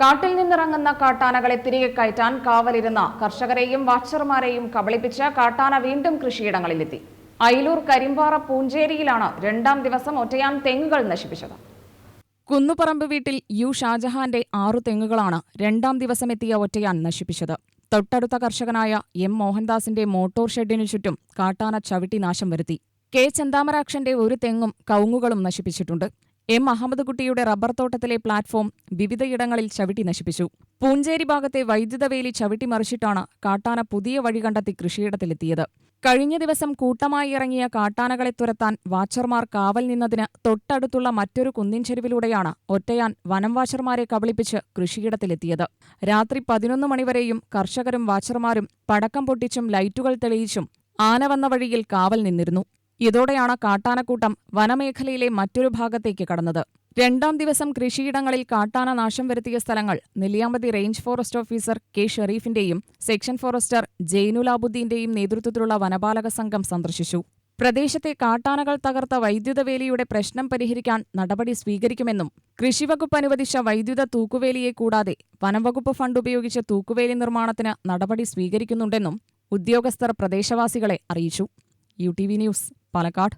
കാട്ടിൽ നിന്നിറങ്ങുന്ന കാട്ടാനകളെ തിരികെ കയറ്റാൻ കാവലിരുന്ന കർഷകരെയും വാച്ചർമാരെയും കബളിപ്പിച്ച് കാട്ടാന വീണ്ടും കൃഷിയിടങ്ങളിലെത്തി. അയിലൂർ കരിമ്പാറ പൂഞ്ചേരിയിലാണ് രണ്ടാം ദിവസം ഒറ്റയാൻ തെങ്ങുകൾ നശിപ്പിച്ചത്. കുന്നുപറമ്പ് വീട്ടിൽ യു ഷാജഹാന്റെ ആറു തെങ്ങുകളാണ് രണ്ടാം ദിവസം എത്തിയ ഒറ്റയാൻ നശിപ്പിച്ചത്. തൊട്ടടുത്ത കർഷകനായ എം മോഹൻദാസിന്റെ മോട്ടോർ ഷെഡിനു ചുറ്റും കാട്ടാന ചവിട്ടി നാശം വരുത്തി. കെ ചന്താമരാക്ഷന്റെ ഒരു തെങ്ങും കൗങ്ങുകളും നശിപ്പിച്ചിട്ടുണ്ട്. എം അഹമ്മദ് കുട്ടിയുടെ റബ്ബർ തോട്ടത്തിലെ പ്ലാറ്റ്ഫോം വിവിധയിടങ്ങളിൽ ചവിട്ടി നശിപ്പിച്ചു. പൂഞ്ചേരി ഭാഗത്തെ വൈദ്യുത വേലി ചവിട്ടി മറിച്ചിട്ടാണ് കാട്ടാന പുതിയ വഴി കണ്ടെത്തി കൃഷിയിടത്തിലെത്തിയത്. കഴിഞ്ഞ ദിവസം കൂട്ടമായി ഇറങ്ങിയ കാട്ടാനകളെ തുരത്താൻ വാച്ചർമാർ കാവൽ നിന്നതിന് തൊട്ടടുത്തുള്ള മറ്റൊരു കുന്നിൻ ചെരുവിലൂടെയാണ് ഒറ്റയാൻ വനം വാച്ചർമാരെ കബളിപ്പിച്ച് കൃഷിയിടത്തിലെത്തിയത്. രാത്രി പതിനൊന്ന് മണിവരെയും കർഷകരും വാച്ചർമാരും പടക്കം പൊട്ടിച്ചും ലൈറ്റുകൾ തെളിയിച്ചും ആന വന്ന വഴിയിൽ കാവൽ നിന്നിരുന്നു. ഇതോടെയാണ് കാട്ടാനക്കൂട്ടം വനമേഖലയിലെ മറ്റൊരു ഭാഗത്തേക്ക് കടന്നത്. രണ്ടാം ദിവസം കൃഷിയിടങ്ങളിൽ കാട്ടാന നാശം വരുത്തിയ സ്ഥലങ്ങൾ Nelliyampathy range forest officer K ഷെറീഫിന്റെയും section forester ജെയ്നുലാബുദ്ദീന്റെയും നേതൃത്വത്തിലുള്ള വനപാലക സംഘം സന്ദർശിച്ചു. പ്രദേശത്തെ കാട്ടാനകൾ തകർത്ത വൈദ്യുത വേലിയുടെ പ്രശ്നം പരിഹരിക്കാൻ നടപടി സ്വീകരിക്കുമെന്നും കൃഷിവകുപ്പ് അനുവദിച്ച വൈദ്യുത തൂക്കുവേലിയെ കൂടാതെ വനംവകുപ്പ് ഫണ്ട് ഉപയോഗിച്ച തൂക്കുവേലി നിർമ്മാണത്തിന് നടപടി സ്വീകരിക്കുന്നുണ്ടെന്നും ഉദ്യോഗസ്ഥർ പ്രദേശവാസികളെ അറിയിച്ചു. U T V news Palakkad